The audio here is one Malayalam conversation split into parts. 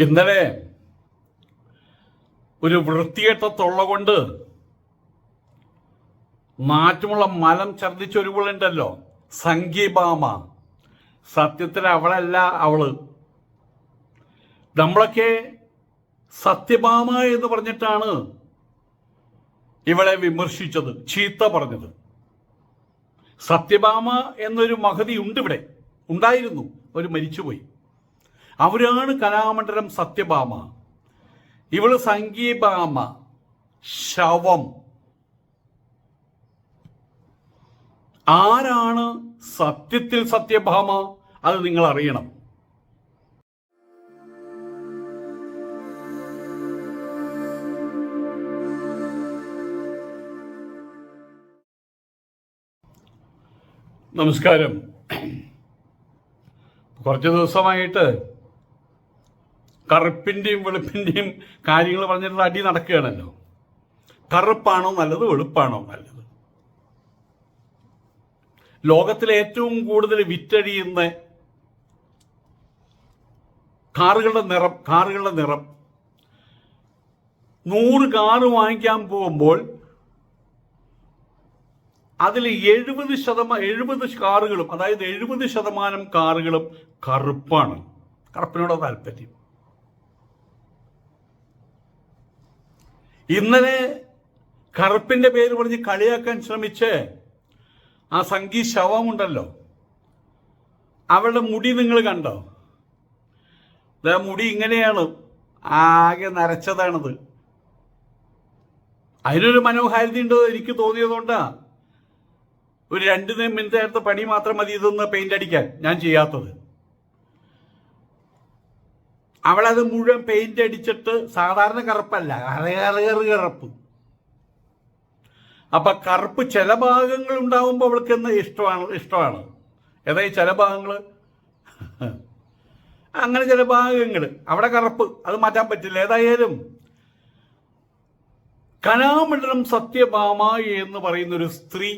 ഇന്നലെ ഒരു വൃത്തികെട്ട തൊള്ള കൊണ്ട് നാറ്റുമുള്ള മലം ഛർദിച്ചൊരുവുളുണ്ടല്ലോ സംഗീബാമ. സത്യത്തിൽ അവളല്ല അവൾ. നമ്മളൊക്കെ സത്യഭാമ എന്ന് പറഞ്ഞിട്ടാണ് ഇവളെ വിമർശിച്ചത് ചീത്ത പറഞ്ഞത്. സത്യഭാമ എന്നൊരു മഹതി ഉണ്ട് ഇവിടെ. ഉണ്ടായിരുന്നു. അവർ മരിച്ചുപോയി. അവരാണ് കലാമണ്ഡലം സത്യഭാമ. ഇവൾ സംഗീഭാമ ശവം. ആരാണ് സത്യത്തിൽ സത്യഭാമ? അത് നിങ്ങൾ അറിയണം നമസ്കാരം. കുറച്ച് ദിവസമായിട്ട് കറുപ്പിന്റെയും വെളുപ്പിന്റെയും കാര്യങ്ങൾ പറഞ്ഞിട്ടുള്ള അടി നടക്കുകയാണല്ലോ. കറുപ്പാണോ നല്ലത് വെളുപ്പാണോ നല്ലത്? ലോകത്തിലെ ഏറ്റവും കൂടുതൽ വിറ്റഴിയുന്ന കാറുകളുടെ നിറം കാറുകളുടെ നിറം. നൂറ് കാറ് വാങ്ങിക്കാൻ പോകുമ്പോൾ അതിൽ എഴുപത് ശതമാനം എഴുപത് കാറുകളും അതായത് എഴുപത് ശതമാനം കാറുകളും കറുപ്പാണ്. കറുപ്പിനോട് താല്പര്യം. ഇന്നലെ കറുപ്പിന്റെ പേര് പറഞ്ഞ് കളിയാക്കാൻ ശ്രമിച്ച് ആ സംഗീ ശവമുണ്ടല്ലോ. അവളുടെ മുടി നിങ്ങൾ കണ്ടോ? ആ മുടി ഇങ്ങനെയാണ്. ആകെ നരച്ചതാണത്. അതിനൊരു മനോഹാരിത ഉണ്ടോ എനിക്ക് തോന്നിയതുകൊണ്ടാ ഒരു രണ്ട് മിനിറ്റ് നേരത്തെ പണി മാത്രം മതി ഇതൊന്ന് പെയിന്റ് അടിക്കാൻ. ഞാൻ ചെയ്യാത്തത്. അവളത് മുഴുവൻ പെയിന്റ് അടിച്ചിട്ട് സാധാരണ കറുപ്പല്ല. അറയറയറ് കറുപ്പ്. അപ്പൊ കറുപ്പ് ചില ഭാഗങ്ങൾ ഉണ്ടാവുമ്പോൾ അവൾക്ക് എന്ന് ഇഷ്ടമാണ് ഇഷ്ടമാണ്. ഏതായി ചില ഭാഗങ്ങൾ അങ്ങനെ ചില ഭാഗങ്ങൾ. അവിടെ കറുപ്പ് അത് മാറ്റാൻ പറ്റില്ല. ഏതായാലും കലാമണ്ഡലം സത്യഭാമ എന്ന് പറയുന്ന ഒരു സ്ത്രീ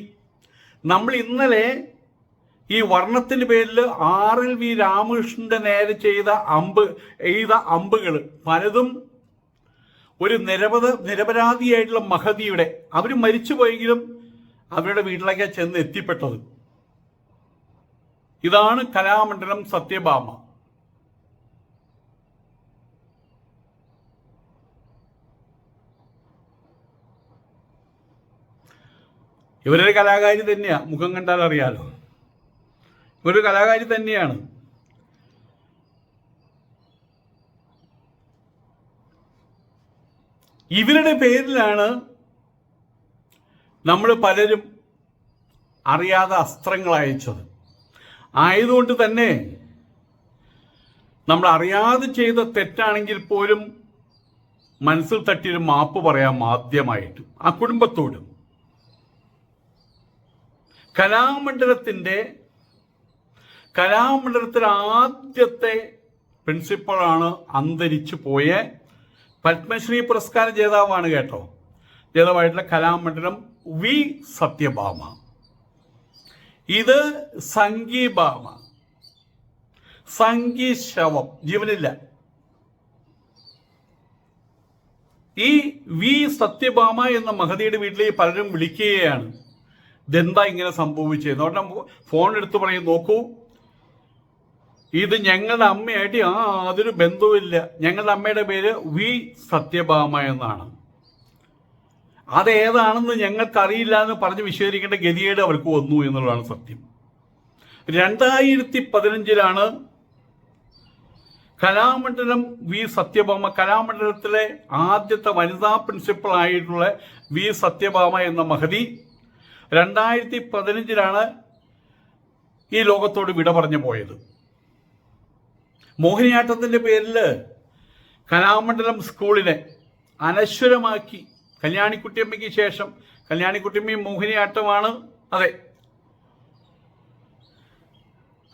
നമ്മൾ ഇന്നലെ ഈ വർണത്തിന്റെ പേരിൽ ആർ എൽ വി രാമകൃഷ്ണന്റെ നേരെ ചെയ്ത അമ്പ് എയ്ത അമ്പുകൾ. പലതും ഒരു നിരപത നിരപരാധിയായിട്ടുള്ള മഹതിയുടെ. അവർ മരിച്ചുപോയെങ്കിലും അവരുടെ വീട്ടിലേക്ക് ചെന്ന് എത്തിപ്പെട്ടത്. ഇതാണ് കലാമണ്ഡലം സത്യഭാമ. ഇവരൊരു കലാകാരി തന്നെയാ. മുഖം കണ്ടാൽ അറിയാലോ ഇവരൊരു കലാകാരി തന്നെയാണ്. ഇവരുടെ പേരിലാണ് നമ്മൾ പലരും അറിയാതെ അസ്ത്രങ്ങൾ അയച്ചത്. ആയതുകൊണ്ട് തന്നെ നമ്മൾ അറിയാതെ ചെയ്ത തെറ്റാണെങ്കിൽ പോലും മനസ്സിൽ തട്ടിയൊരു മാപ്പ് പറയാം ആദ്യമായിട്ട്. ആ കുടുംബത്തോടും. കലാമണ്ഡലത്തിന്റെ കലാമണ്ഡലത്തിലെ ആദ്യത്തെ പ്രിൻസിപ്പളാണ് അന്തരിച്ചു പോയ പത്മശ്രീ പുരസ്കാര ജേതാവാണ് കേട്ടോ. ജേതാവായിട്ടുള്ള കലാമണ്ഡലം വി സത്യഭാമ. ഇത് സംഗീഭാമ സംഗീ ശവം. ജീവനില്ല. ഈ വി സത്യഭാമ എന്ന മഹതിയുടെ വീട്ടിൽ പലരും വിളിക്കുകയാണ്. ഇതെന്താ ഇങ്ങനെ സംഭവിച്ചത്? ഉടനെ ഫോൺ എടുത്ത് പറയും നോക്കൂ ഇത് ഞങ്ങളുടെ അമ്മയായിട്ട് യാതൊരു ബന്ധവുമില്ല. ഞങ്ങളുടെ അമ്മയുടെ പേര് വി സത്യഭാമ എന്നാണ്. അതേതാണെന്ന് ഞങ്ങൾക്കറിയില്ല എന്ന് പറഞ്ഞ് വിശദീകരിക്കേണ്ട ഗതികേട് അവർക്ക് വന്നു എന്നുള്ളതാണ് സത്യം. രണ്ടായിരത്തി പതിനഞ്ചിലാണ് കലാമണ്ഡലം വി സത്യഭാമ കലാമണ്ഡലത്തിലെ ആദ്യത്തെ വനിതാ പ്രിൻസിപ്പൾ ആയിട്ടുള്ള വി സത്യഭാമ എന്ന മഹതി രണ്ടായിരത്തി പതിനഞ്ചിലാണ് ഈ ലോകത്തോട് വിട പറഞ്ഞു പോയത്. മോഹിനിയാട്ടത്തിന്റെ പേരിൽ കലാമണ്ഡലം സ്കൂളിനെ അനശ്വരമാക്കി. കല്യാണിക്കുട്ടിയമ്മയ്ക്ക് ശേഷം കല്യാണിക്കുട്ടിയമ്മയും മോഹിനിയാട്ടമാണ് അതെ.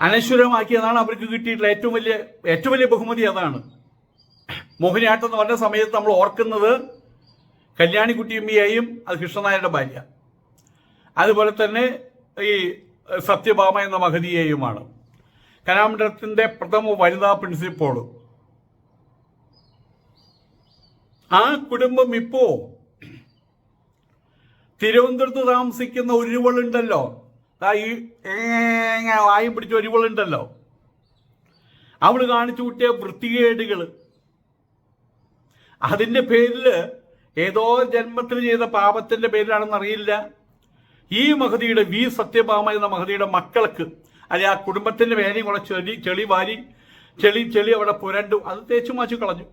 അനശ്വരമാക്കിയതാണ് അവർക്ക് കിട്ടിയിട്ടുള്ള ഏറ്റവും വലിയ ഏറ്റവും വലിയ ബഹുമതി അതാണ്. മോഹിനിയാട്ടം എന്ന് പറഞ്ഞ സമയത്ത് നമ്മൾ ഓർക്കുന്നത് കല്യാണിക്കുട്ടിയമ്മയെയും അത് കൃഷ്ണനായരുടെ ഭാര്യ. അതുപോലെ തന്നെ ഈ സത്യഭാമ എന്ന മഹതിയെയുമാണ്. കലാമണ്ഡലത്തിന്റെ പ്രഥമ വനിതാ പ്രിൻസിപ്പോൾ ആ കുടുംബം ഇപ്പോ തിരുവനന്തപുരത്ത് താമസിക്കുന്ന ഒരുവളുണ്ടല്ലോ. ഈ വായും പിടിച്ച ഒരുവളുണ്ടല്ലോ. അവൾ കാണിച്ചു കൂട്ടിയ വൃത്തികേടുകൾ അതിന്റെ പേരിൽ ഏതോ ജന്മത്തിൽ ചെയ്ത പാപത്തിന്റെ പേരിലാണെന്ന് അറിയില്ല. ഈ മഹതിയുടെ വി സത്യഭാമ എന്ന മഹതിയുടെ മക്കൾക്ക് അല്ലെ ആ കുടുംബത്തിന്റെ പേരെയും കൂടെ ചെളി ചെളി വാരി ചെളി ചെളി അവിടെ പുരണ്ടു. അത് തേച്ചു മാച്ചു കളഞ്ഞു.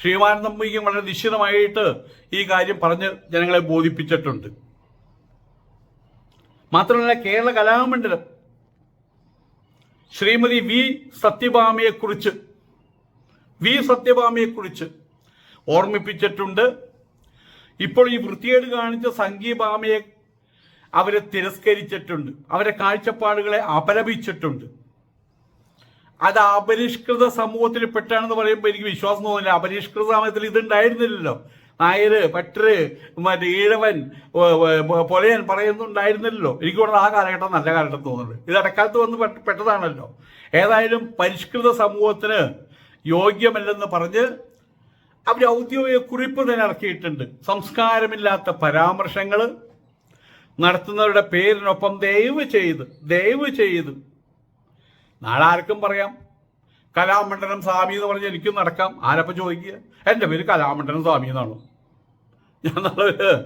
ശ്രീമാൻ നമ്പിക്കും വളരെ നിശ്ചിതമായിട്ട് ഈ കാര്യം പറഞ്ഞ് ജനങ്ങളെ ബോധിപ്പിച്ചിട്ടുണ്ട്. മാത്രമല്ല കേരള കലാമണ്ഡലം ശ്രീമതി വി സത്യഭാമയെക്കുറിച്ച് വി സത്യഭാമയെക്കുറിച്ച് ഓർമ്മിപ്പിച്ചിട്ടുണ്ട്. ഇപ്പോൾ ഈ വൃത്തികേട് കാണിച്ച സംഗീഭാമയെ അവരെ തിരസ്കരിച്ചിട്ടുണ്ട്. അവരെ കാഴ്ചപ്പാടുകളെ അപലപിച്ചിട്ടുണ്ട്. അത് അപരിഷ്കൃത സമൂഹത്തിൽ പെട്ടാണെന്ന് പറയുമ്പോൾ എനിക്ക് വിശ്വാസം തോന്നില്ല. അപരിഷ്കൃത സമൂഹത്തിൽ ഇതുണ്ടായിരുന്നില്ലല്ലോ നായര് പട്ടര് മറ്റേ ഈഴവൻ പൊലയൻ പറയുന്നുണ്ടായിരുന്നില്ലല്ലോ എനിക്ക് തോന്നുന്നത് ആ കാലഘട്ടം നല്ല കാലഘട്ടം തോന്നുന്നുണ്ട്. ഇത് ഇടക്കാലത്ത് വന്ന് പെട്ട- പെട്ടതാണല്ലോ. ഏതായാലും പരിഷ്കൃത സമൂഹത്തിന് യോഗ്യമല്ലെന്ന് പറഞ്ഞ് അവർ ഔദ്യോഗിക കുറിപ്പ് തന്നെ ഇറക്കിയിട്ടുണ്ട്. സംസ്കാരമില്ലാത്ത പരാമർശങ്ങൾ നടത്തുന്നവരുടെ പേരിനൊപ്പം ദയവ് ചെയ്ത് ദയവ് ചെയ്ത്. നാളെ ആർക്കും പറയാം? കലാമണ്ഡലം സ്വാമി എന്ന് പറഞ്ഞ് എനിക്കും നടക്കാം. ആരപ്പം ചോദിക്കുക? എന്റെ പേര് കലാമണ്ഡലം സ്വാമി എന്നാണ്? ഞാൻ ഒരു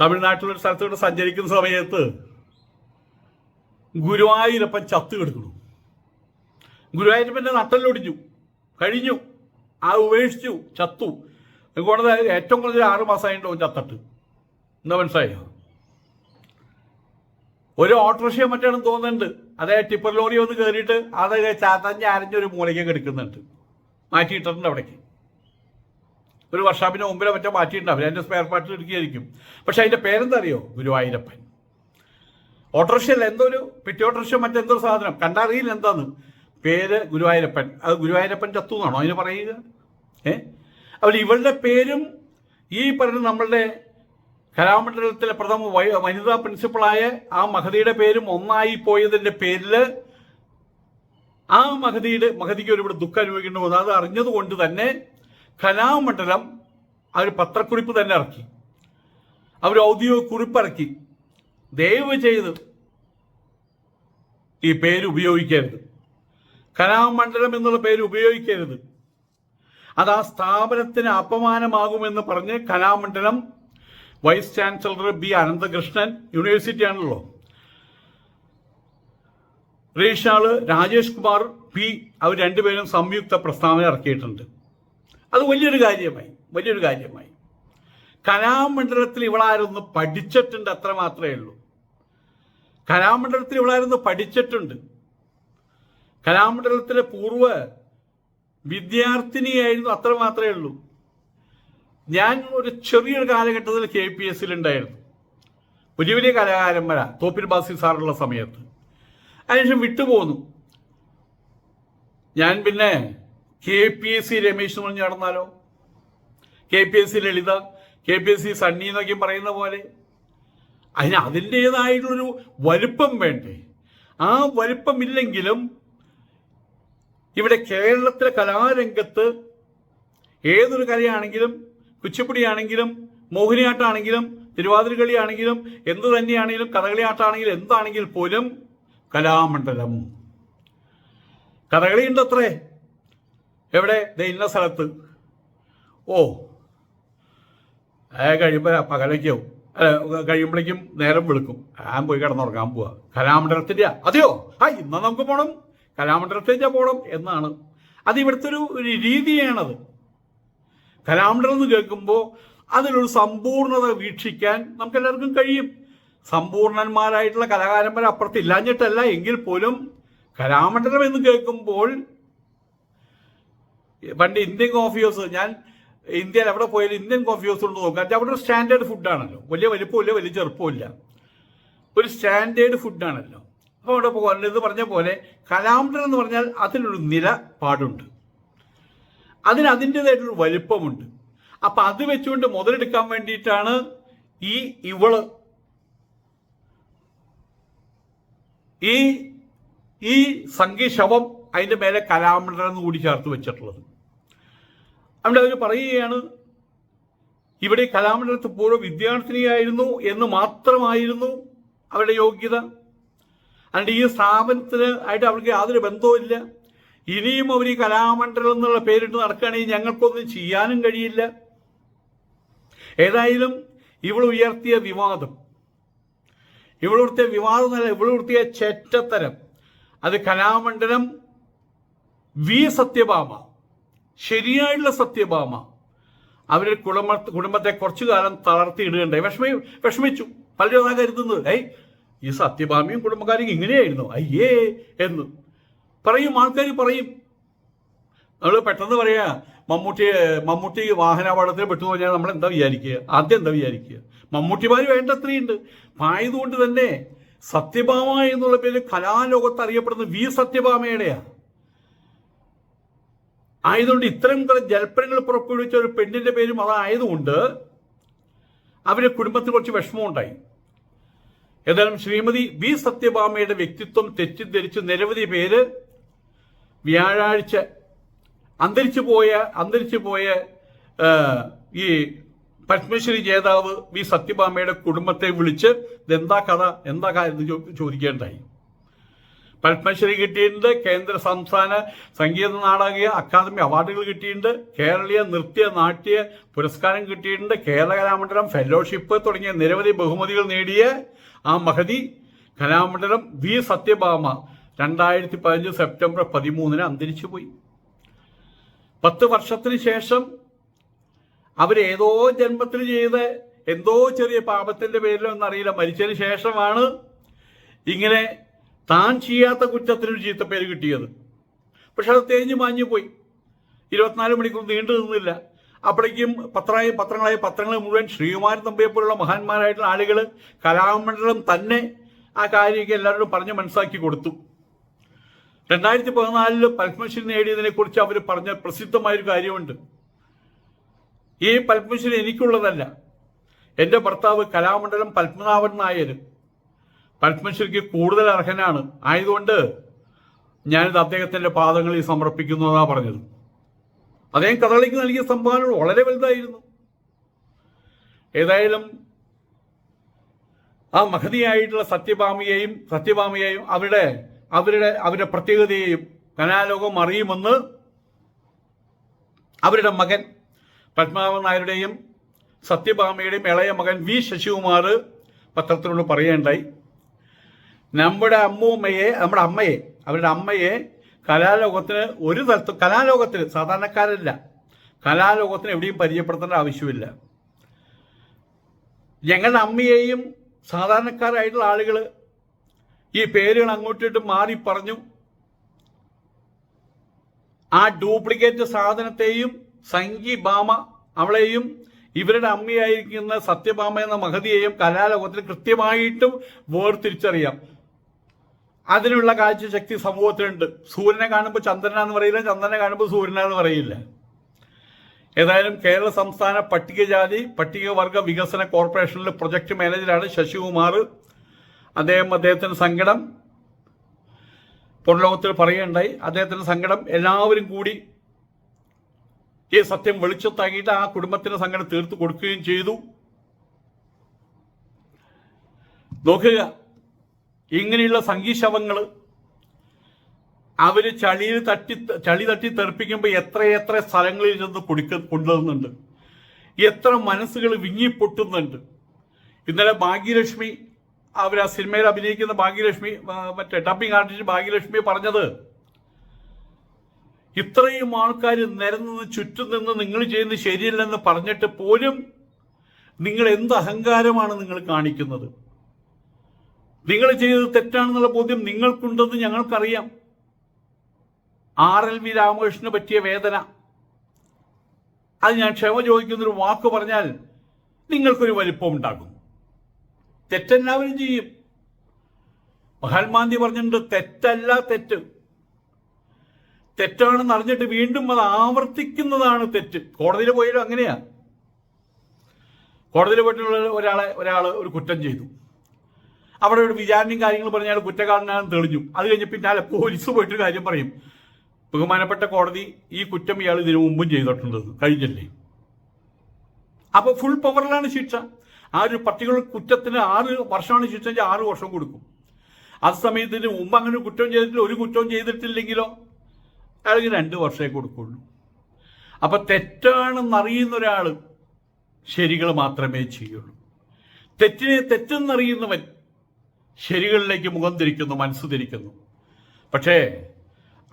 തമിഴ്നാട്ടിലൊരു സ്ഥലത്തോട്ട് സഞ്ചരിക്കുന്ന സമയത്ത് ഗുരുവായൂരപ്പൻ ചത്ത് കിടക്കുന്നു. ഗുരുവായൂരപ്പന്റെ നട്ടലൊടിഞ്ഞു കഴിഞ്ഞു. ആ ഉപേക്ഷിച്ചു. ചത്തു. അതുകൊണ്ട് ഏറ്റവും കുറഞ്ഞ ആറ് മാസമായിട്ടുണ്ടാവും ചത്തട്ട്. എന്താ മനസ്സിലായോ? ഒരു ഓട്ടോറിക്ഷ മറ്റാണെന്ന് തോന്നുന്നുണ്ട്. അതായത് ടിപ്പർ ലോറി ഒന്ന് കയറിയിട്ട് അത് ചാത്തഞ്ഞ് അരഞ്ഞൊരു മൂലയ്ക്ക് കിടക്കുന്നുണ്ട് മാറ്റിയിട്ടിട്ടുണ്ട് അവിടേക്ക്. ഒരു വർഷാപ്പിന് മുമ്പിലെ മറ്റോ മാറ്റിയിട്ടുണ്ടാവും അതിന്റെ സ്പെയർ പാർട്ടിൽ എടുക്കുകയായിരിക്കും. പക്ഷെ അതിന്റെ പേരെന്താ അറിയോ ഗുരുവായൂരപ്പൻ. ഓട്ടോറിക്ഷയിൽ എന്തോ ഒരു പെറ്റി ഓട്ടോറിക്ഷ മറ്റെന്തോ സാധനം? കണ്ടറിയില്ല എന്താന്ന്. പേര് ഗുരുവായൂരപ്പൻ. അത് ഗുരുവായൂരപ്പൻ ചത്തു എന്നാണോ? അതിന് പറയുക. ഏ? അപ്പോൾ ഇവളുടെ പേരും ഈ പറയുന്ന നമ്മളുടെ കലാമണ്ഡലത്തിലെ പ്രഥമ വനിതാ പ്രിൻസിപ്പളായ ആ മഹതിയുടെ പേരും ഒന്നായി പോയതിന്റെ പേരിൽ ആ മഹതിയുടെ മഹതിക്ക് ഒരുപാട് ദുഃഖം അനുഭവിക്കേണ്ടി അത് അറിഞ്ഞതുകൊണ്ട് തന്നെ കലാമണ്ഡലം ഒരു പത്രക്കുറിപ്പ് തന്നെ ഇറക്കി. അവർ ഔദ്യോഗിക കുറിപ്പ് ഇറക്കി. ദയവ് ചെയ്ത് ഈ പേര് ഉപയോഗിക്കരുത്. കലാമണ്ഡലം എന്നുള്ള പേര് ഉപയോഗിക്കരുത്. അത് ആ സ്ഥാപനത്തിന് അപമാനമാകുമെന്ന് പറഞ്ഞ് Kalamandalam vice chancellor B Ananthakrishnan university ആണല്ലോ. റേഷാൾ രാജേഷ് കുമാർ പി അവർ രണ്ടുപേരും സംയുക്ത പ്രസ്താവന ഇറക്കിയിട്ടുണ്ട്. അത് വലിയൊരു കാര്യമായി വലിയൊരു കാര്യമായി. കലാമണ്ഡലത്തിൽ ഇവളാരൊന്ന് പഠിച്ചിട്ടുണ്ട് അത്ര മാത്രമേ ഉള്ളൂ. കലാമണ്ഡലത്തിൽ ഇവളാരൊന്ന് പഠിച്ചിട്ടുണ്ട്. കലാമണ്ഡലത്തിലെ പൂർവ വിദ്യാർത്ഥിനിയായിരുന്നു അത്ര മാത്രമേ ഉള്ളൂ. ഞാൻ ഒരു ചെറിയൊരു കാലഘട്ടത്തിൽ കെ പി എസിൽ ഉണ്ടായിരുന്നു. വലിയ വലിയ കലാകാരന്മാരാ. തോപ്പിൽ ബാസി സാറുള്ള സമയത്ത്. അതിനുശേഷം വിട്ടുപോന്നു. ഞാൻ പിന്നെ K P S C Ramesh എന്ന് പറഞ്ഞ് നടന്നാലോ? K P S C Lalitha K P S C Sunny എന്നൊക്കെ പറയുന്ന പോലെ. അതിന് അതിന്റെതായിട്ടുള്ളൊരു വലുപ്പം വേണ്ടേ? ആ വലുപ്പമില്ലെങ്കിലും ഇവിടെ കേരളത്തിലെ കലാരംഗത്ത് ഏതൊരു കലയാണെങ്കിലും കുച്ചിപ്പുടിയാണെങ്കിലും മോഹിനിയാട്ടാണെങ്കിലും തിരുവാതിരക്കളിയാണെങ്കിലും എന്ത് തന്നെയാണെങ്കിലും കഥകളിയാട്ടാണെങ്കിലും എന്താണെങ്കിൽ പോലും കലാമണ്ഡലം. കഥകളി ഉണ്ട് അത്രേ എവിടെ ഇന്ന സ്ഥലത്ത്. ഓ. കഴിയുമ്പോൾ പകലയ്ക്കാവും കഴിയുമ്പോഴേക്കും നേരം വിളിക്കും. ഞാൻ പോയി കിടന്നുറങ്ങാൻ പോവാ. കലാമണ്ഡലത്തിന്റെ അതെയോ? ആ ഇന്ന് നമുക്ക് പോണം. കലാമണ്ഡലത്തിന്റെ പോണം എന്നാണ്. അത് ഇവിടുത്തെ ഒരു രീതിയാണത്. കലാമണ്ഡലം എന്ന് കേൾക്കുമ്പോൾ അതിലൊരു സമ്പൂർണത വീക്ഷിക്കാൻ നമുക്ക് എല്ലാവർക്കും കഴിയും. സമ്പൂർണന്മാരായിട്ടുള്ള കലാകാരന്മാർ അപ്പുറത്ത് ഇല്ലാഞ്ഞിട്ടല്ല എങ്കിൽ പോലും കലാമണ്ഡലം എന്ന് കേൾക്കുമ്പോൾ പണ്ട് ഇന്ത്യൻ കോഫി ഹൗസ് ഞാൻ ഇന്ത്യയിൽ എവിടെ പോയാലും ഇന്ത്യൻ കോഫി ഹൗസ് കൊണ്ട് നോക്കാം അവിടെ ഒരു സ്റ്റാൻഡേർഡ് ഫുഡാണല്ലോ വലിയ വലിപ്പമില്ല വലിയ ചെറുപ്പമില്ല ഒരു സ്റ്റാൻഡേർഡ് ഫുഡാണല്ലോ അപ്പോൾ അവിടെ പോകാൻ ഇത് പറഞ്ഞ പോലെ കലാമണ്ഡലം എന്ന് പറഞ്ഞാൽ അതിനൊരു നിലപാടുണ്ട്. അതിന് അതിന്റെതായിട്ടൊരു വലിപ്പമുണ്ട്. അപ്പം അത് വെച്ചുകൊണ്ട് മുതലെടുക്കാൻ വേണ്ടിയിട്ടാണ് ഈ ഇവൾ ഈ ഈ സംഖ്യ ശവം അതിന്റെ മേലെ കലാമണ്ഡലം കൂടി ചേർത്ത് വെച്ചിട്ടുള്ളത്. അവിടെ അവർ പറയുകയാണ് ഇവിടെ കലാമണ്ഡലത്ത് പൂർവ വിദ്യാർത്ഥിനിയായിരുന്നു എന്ന് മാത്രമായിരുന്നു അവരുടെ യോഗ്യത. അതുകൊണ്ട് ഈ സ്ഥാപനത്തിന് ആയിട്ട് അവർക്ക് യാതൊരു ബന്ധവുമില്ല. ഇനിയും അവർ ഈ കലാമണ്ഡലം എന്നുള്ള പേരിട്ട് നടക്കുകയാണെങ്കിൽ ഞങ്ങൾക്കൊന്നും ചെയ്യാനും കഴിയില്ല. ഏതായാലും ഇവൾ ഉയർത്തിയ വിവാദം. ഇവൾ ഉയർത്തിയ വിവാദം നല്ല ഇവൾ ഉയർത്തിയ ചെറ്റത്തരം. അത് കലാമണ്ഡലം വി സത്യഭാമ ശരിയായിട്ടുള്ള സത്യഭാമ അവരുടെ കുടുംബ കുടുംബത്തെ കുറച്ചു കാലം തളർത്തിയിടുകയുണ്ടായി വിഷമി വിഷമിച്ചു. പലരും അതാ കരുതുന്നത്. ഏയ് ഈ സത്യഭാമയും കുടുംബക്കാരും ഇങ്ങനെയായിരുന്നു. അയ്യേ എന്ന്. പറയും ആൾക്കാർ പറയും. നമ്മൾ പെട്ടെന്ന് പറയാ മമ്മൂട്ടി മമ്മൂട്ടി വാഹനാപകടത്തിൽ പെട്ടു കഴിഞ്ഞാൽ നമ്മൾ എന്താ വിചാരിക്കുക? ആദ്യം എന്താ വിചാരിക്കുക മമ്മൂട്ടിമാർ വേണ്ടത്രയുണ്ട് ആയതുകൊണ്ട് തന്നെ സത്യഭാമ എന്നുള്ള പേര് കലാലോകത്ത് അറിയപ്പെടുന്ന വി സത്യഭാമയുടെയാ. ആയതുകൊണ്ട് ഇത്തരം കുറെ ജൽപ്പനങ്ങൾ പുറപ്പെടുവിച്ച ഒരു പെണ്ണിന്റെ പേരും അതായതുകൊണ്ട് അവരുടെ കുടുംബത്തിന് കുറച്ച് വിഷമമുണ്ടായി. ഏതായാലും ശ്രീമതി വി സത്യഭാമയുടെ വ്യക്തിത്വം തെറ്റിദ്ധരിച്ച് നിരവധി പേര് വ്യാഴാഴ്ച അന്തരിച്ചു പോയ അന്തരിച്ചു പോയ ഈ പത്മശ്രീ ജേതാവ് വി സത്യഭാമയുടെ കുടുംബത്തെ വിളിച്ച് ഇതെന്താ കഥ എന്താ എന്ന് ചോദിക്കേണ്ടായി പത്മശ്രീ കിട്ടിയിട്ടുണ്ട് കേന്ദ്ര സംസ്ഥാന സംഗീത നാടക അക്കാദമി അവാർഡുകൾ കിട്ടിയിട്ടുണ്ട് കേരളീയ നൃത്യ നാട്യ പുരസ്കാരം കിട്ടിയിട്ടുണ്ട് കേരള കലാമണ്ഡലം ഫെലോഷിപ്പ് തുടങ്ങിയ നിരവധി ബഹുമതികൾ നേടിയ ആ മഹതി കലാമണ്ഡലം വി സത്യഭാമ രണ്ടായിരത്തി പതിനഞ്ച് സെപ്റ്റംബർ പതിമൂന്നിന് അന്തരിച്ചു പോയി. പത്ത് വർഷത്തിന് ശേഷം അവരേതോ ജന്മത്തിൽ ചെയ്ത് എന്തോ ചെറിയ പാപത്തിന്റെ പേരിലോ എന്നറിയില്ല. മരിച്ചതിന് ശേഷമാണ് ഇങ്ങനെ താൻ ചെയ്യാത്ത കുറ്റത്തിനൊരു പേര് കിട്ടിയത്. പക്ഷെ അത് തേഞ്ഞു മാഞ്ഞു പോയി. ഇരുപത്തിനാല് മണിക്കൂർ നീണ്ടു നിന്നില്ല. അപ്പോഴേക്കും പത്രമായി പത്രങ്ങളായ പത്രങ്ങൾ മുഴുവൻ ശ്രീകുമാരൻ തമ്പിയെ പോലുള്ള മഹാന്മാരായിട്ടുള്ള ആളുകൾ കലാമണ്ഡലം തന്നെ ആ കാര്യമൊക്കെ എല്ലാവരോടും പറഞ്ഞ് മനസ്സിലാക്കി കൊടുത്തു. രണ്ടായിരത്തി പതിനാലിൽ പത്മശ്രീ നേടിയതിനെ കുറിച്ച് അവർ പറഞ്ഞ പ്രസിദ്ധമായൊരു കാര്യമുണ്ട്. ഈ പത്മശ്രീ എനിക്കുള്ളതല്ല. എന്റെ ഭർത്താവ് കലാമണ്ഡലം പത്മനാഭൻ നായർ പത്മശ്രീക്ക് കൂടുതൽ അർഹനാണ്. ആയതുകൊണ്ട് ഞാനിത് അദ്ദേഹത്തിന്റെ പാദങ്ങളിൽ സമർപ്പിക്കുന്നു എന്നാ പറഞ്ഞത്. അദ്ദേഹം കഥകളിക്ക് നൽകിയ സംഭാവന വളരെ വലുതായിരുന്നു. ഏതായാലും ആ മഹതിയായിട്ടുള്ള സത്യഭാമിയെയും സത്യഭാമിയെയും അവരുടെ അവരുടെ അവരുടെ പ്രത്യേകതയെയും കലാലോകം അറിയുമെന്ന് അവരുടെ മകൻ പത്മനാഭൻ നായരുടെയും സത്യഭാമയുടെയും ഇളയ മകൻ വി ശശികുമാർ പത്രത്തിനോട് പറയേണ്ടായി നമ്മുടെ അമ്മൂമ്മയെ നമ്മുടെ അമ്മയെ അവരുടെ അമ്മയെ കലാലോകത്തിന് ഒരു തരത്തിൽ കലാലോകത്തിന് സാധാരണക്കാരല്ല. കലാലോകത്തിന് എവിടെയും പരിചയപ്പെടുത്തേണ്ട ആവശ്യമില്ല. ഞങ്ങളുടെ അമ്മയെയും സാധാരണക്കാരായിട്ടുള്ള ആളുകൾ ഈ പേരുകൾ അങ്ങോട്ടിട്ട് മാറി പറഞ്ഞു. ആ ഡ്യൂപ്ലിക്കേറ്റ് സാധനത്തെയും സംഗി ബാമ അവളെയും ഇവരുടെ അമ്മയായിരിക്കുന്ന സത്യഭാമ എന്ന മഹതിയെയും കലാലോകത്തിൽ കൃത്യമായിട്ടും വേർതിരിച്ചറിയാം. അതിനുള്ള കാഴ്ച ശക്തി സമൂഹത്തിലുണ്ട്. സൂര്യനെ കാണുമ്പോൾ ചന്ദ്രനാന്ന് പറയില്ല ചന്ദ്രനെ കാണുമ്പോൾ സൂര്യനാന്ന് പറയില്ല. ഏതായാലും കേരള സംസ്ഥാന പട്ടികജാതി പട്ടികവർഗ വികസന കോർപ്പറേഷനിലെ പ്രൊജക്ട് മാനേജറാണ് ശശികുമാർ. അദ്ദേഹം അദ്ദേഹത്തിന് സങ്കടം പുറലോകത്തിൽ പറയുകയുണ്ടായി. അദ്ദേഹത്തിന് സങ്കടം എല്ലാവരും കൂടി ഈ സത്യം വെളിച്ചത്താക്കിയിട്ട് ആ കുടുംബത്തിന് സങ്കടം തീർത്തു കൊടുക്കുകയും ചെയ്തു. നോക്കുക ഇങ്ങനെയുള്ള സംഗീശവങ്ങൾ അവർ ചളിയിൽ തട്ടി ചളി തട്ടി തെറിപ്പിക്കുമ്പോൾ എത്രയെത്ര സ്ഥലങ്ങളിൽ ചെന്ന് കൊടുക്ക കൊണ്ടുവരുന്നുണ്ട്. എത്ര മനസ്സുകൾ വിങ്ങിപ്പൊട്ടുന്നുണ്ട്. ഇന്നലെ ഭാഗ്യലക്ഷ്മി അവർ ആ സിനിമയിൽ അഭിനയിക്കുന്ന ഭാഗ്യലക്ഷ്മി മറ്റേ ഡബിങ് ആർട്ടിസ്റ്റ് ഭാഗ്യലക്ഷ്മി പറഞ്ഞത് ഇത്രയും ആൾക്കാർ നിരന്ന് ചുറ്റും നിന്ന് നിങ്ങൾ ചെയ്യുന്നത് ശരിയല്ലെന്ന് പറഞ്ഞിട്ട് പോലും നിങ്ങൾ എന്ത് അഹങ്കാരമാണ് നിങ്ങൾ കാണിക്കുന്നത്? നിങ്ങൾ ചെയ്തത് തെറ്റാണെന്നുള്ള ബോധ്യം നിങ്ങൾക്കുണ്ടെന്ന് ഞങ്ങൾക്കറിയാം. ആർ എൽ വി രാമകൃഷ്ണന് പറ്റിയ വേദന. അത് ഞാൻ ക്ഷമ ചോദിക്കുന്നൊരു വാക്ക് പറഞ്ഞാൽ നിങ്ങൾക്കൊരു വലിപ്പം ഉണ്ടാകും. തെറ്റെല്ലാവരും ചെയ്യും. മഹാത്മാന്തി പറഞ്ഞിട്ടുണ്ട് തെറ്റല്ല തെറ്റ്. തെറ്റാണെന്ന് അറിഞ്ഞിട്ട് വീണ്ടും അത് ആവർത്തിക്കുന്നതാണ് തെറ്റ്. കോടതിയിൽ പോയാലും അങ്ങനെയാ. കോടതിയിൽ പോയിട്ടുള്ള ഒരാളെ ഒരാൾ ഒരു കുറ്റം ചെയ്തു. അവിടെ ഒരു വിചാരണയും കാര്യങ്ങൾ പറഞ്ഞ അയാൾ കുറ്റക്കാരനാണെന്ന് തെളിഞ്ഞു. അത് കഴിഞ്ഞ് പിന്നാലെ പോലീസ് പോയിട്ട് കാര്യം പറയും. ബഹുമാനപ്പെട്ട കോടതി ഈ കുറ്റം ഇയാൾ ഇതിനു മുമ്പും ചെയ്തിട്ടുണ്ട്. കഴിഞ്ഞല്ലേ? അപ്പൊ ഫുൾ പവറിലാണ് ശിക്ഷ. ആ ഒരു പർട്ടിക്കുലർ കുറ്റത്തിന് ആറ് വർഷമാണ് ശിക്ഷ ആറ് വർഷം കൊടുക്കും. ആ സമയത്തിന് മുമ്പ് അങ്ങനെ കുറ്റം ചെയ്തിട്ടില്ല ഒരു കുറ്റവും ചെയ്തിട്ടില്ലെങ്കിലോ? അയാൾക്ക് രണ്ട് വർഷമേ കൊടുക്കുള്ളൂ. അപ്പൊ തെറ്റാണെന്നറിയുന്ന ഒരാൾ ശരികൾ മാത്രമേ ചെയ്യുള്ളൂ. തെറ്റിനെ തെറ്റെന്നറിയുന്നവൻ ശരികളിലേക്ക് മുഖം തിരിക്കുന്നു മനസ്സ് തിരിക്കുന്നു. പക്ഷേ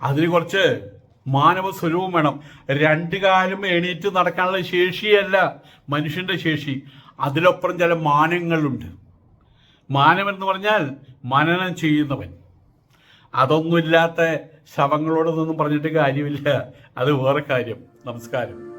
അതിന് കുറച്ച് മാനവ സ്വരൂപം വേണം. രണ്ട് കാലം എണീറ്റ് നടക്കാനുള്ള ശേഷിയല്ല മനുഷ്യന്റെ ശേഷി. അതിലപ്പുറം ചില മാനങ്ങളുണ്ട്. മാനമെന്ന് പറഞ്ഞാൽ മനനം ചെയ്യുന്നവൻ. അതൊന്നുമില്ലാത്ത ശവങ്ങളോടൊന്നും പറഞ്ഞിട്ട് കാര്യമില്ല. അത് വേറെ കാര്യം. നമസ്കാരം.